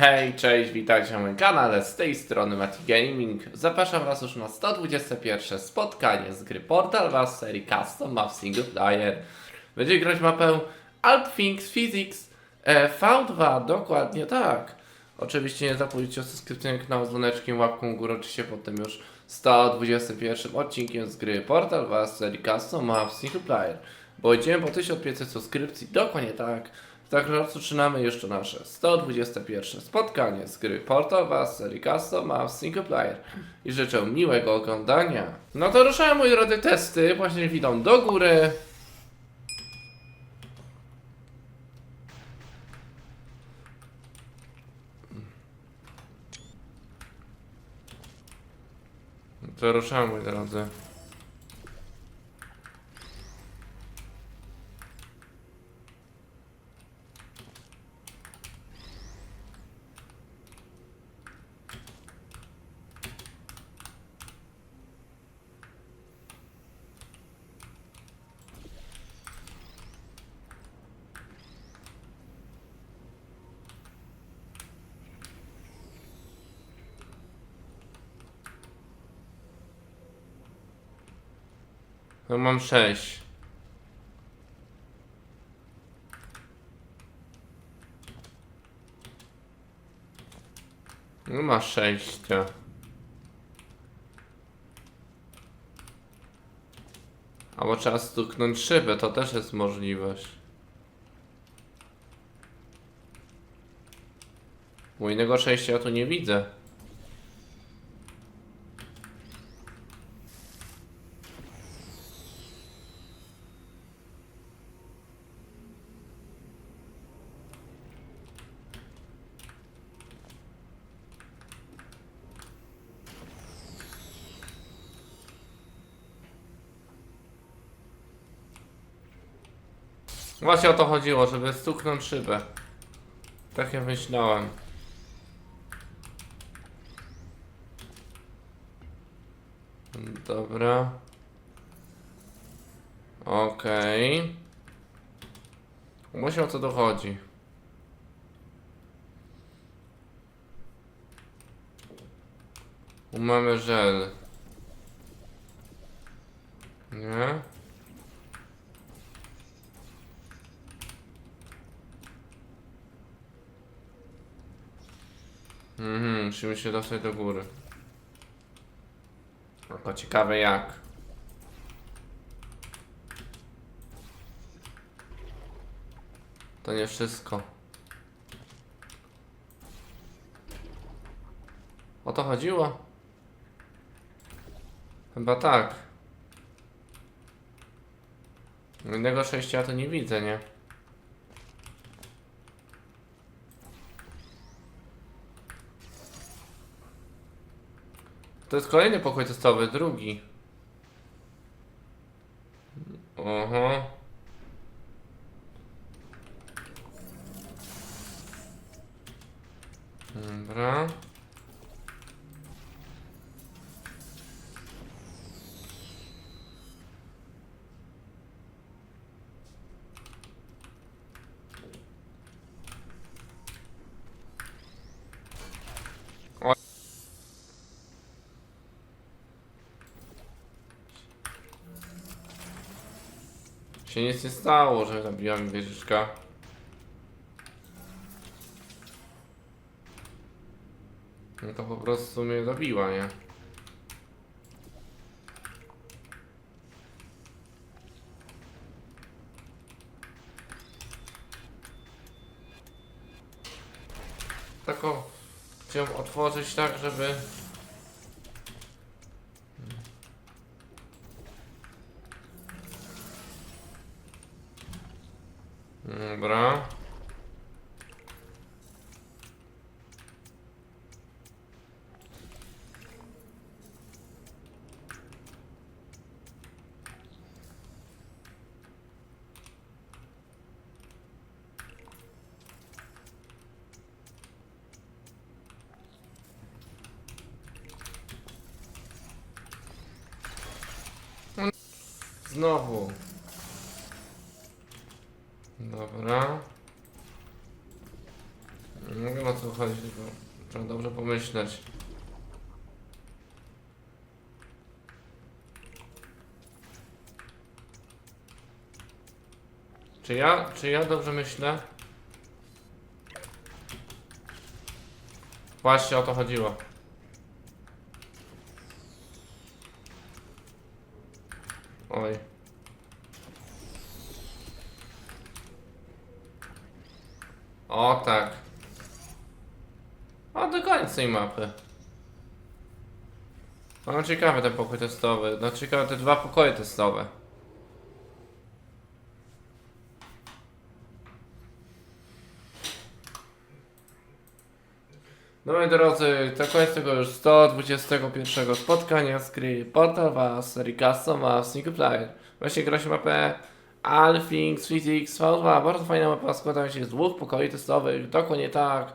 Hej, cześć, witajcie na moim kanale, z tej strony Mati Gaming. Zapraszam Was już na 121 spotkanie z gry Portal Was serii Custom Map Single Player. Będzie grać mapę Alp Things Physics e, V2, dokładnie tak. Oczywiście nie zapomnijcie o subskrypcji na kanał z dzwoneczkiem, łapką w górę, oczywiście potem już 121 odcinkiem z gry Portal Was serii Custom Map Single Player. Bo idziemy po 1500 subskrypcji, dokładnie tak. Także rozpoczynamy jeszcze nasze 121 spotkanie z gry Portal Was serii Custom Maps Single Player i życzę miłego oglądania. No to ruszamy moi drodzy testy, właśnie widzą do góry. To ruszamy moi drodzy. No mam 6. No ma 6. Albo trzeba stuknąć szybę, to też jest możliwość. Bo innego przejścia ja tu nie widzę. Właśnie o to chodziło, żeby stuknąć szybę. Tak ja myślałem. Dobra. Okej. Okay. o co dochodzi. Mamy żel. Nie? Mhm, musimy się dostać do góry. Tylko ciekawe jak. To nie wszystko. O to chodziło? Chyba tak. Innego przejścia ja to nie widzę, nie? To jest kolejny pokój testowy, drugi. Oho. Dobra. Się nic nie stało, że zabiłam wieżyczka. No to po prostu mnie zabiła, nie? Tak o, chciałem otworzyć tak, żeby... Dobra. Znowu. Dobra. Nie wiem o co chodzi, tylko trzeba dobrze pomyśleć. Czy ja, czy ja dobrze myślę? Właśnie o to chodziło. Oj. O tak. O, do końca tej mapy. No ciekawy ten pokój testowy. No ciekawe te dwa pokoje testowe. No moi drodzy, to koniec tego już 121 spotkania z gry Portal Was, serii Custom Was, Player. Właśnie gra się mapę Alfing Street X V2. Bardzo fajna mapa, składa się z dwóch pokoi testowych, dokładnie tak.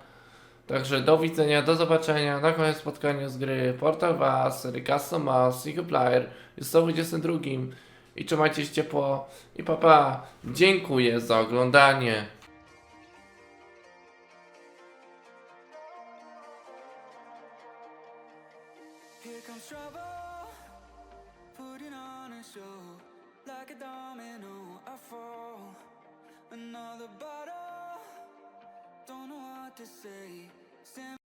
Także do widzenia, do zobaczenia na koniec spotkania z gry Portal Was, Was, Single Player. Jest 122 i trzymajcie się ciepło i papa. Dziękuję za oglądanie. Here comes trouble, putting on a show. Like a domino, I fall. Another bottle, don't know what to say. Stand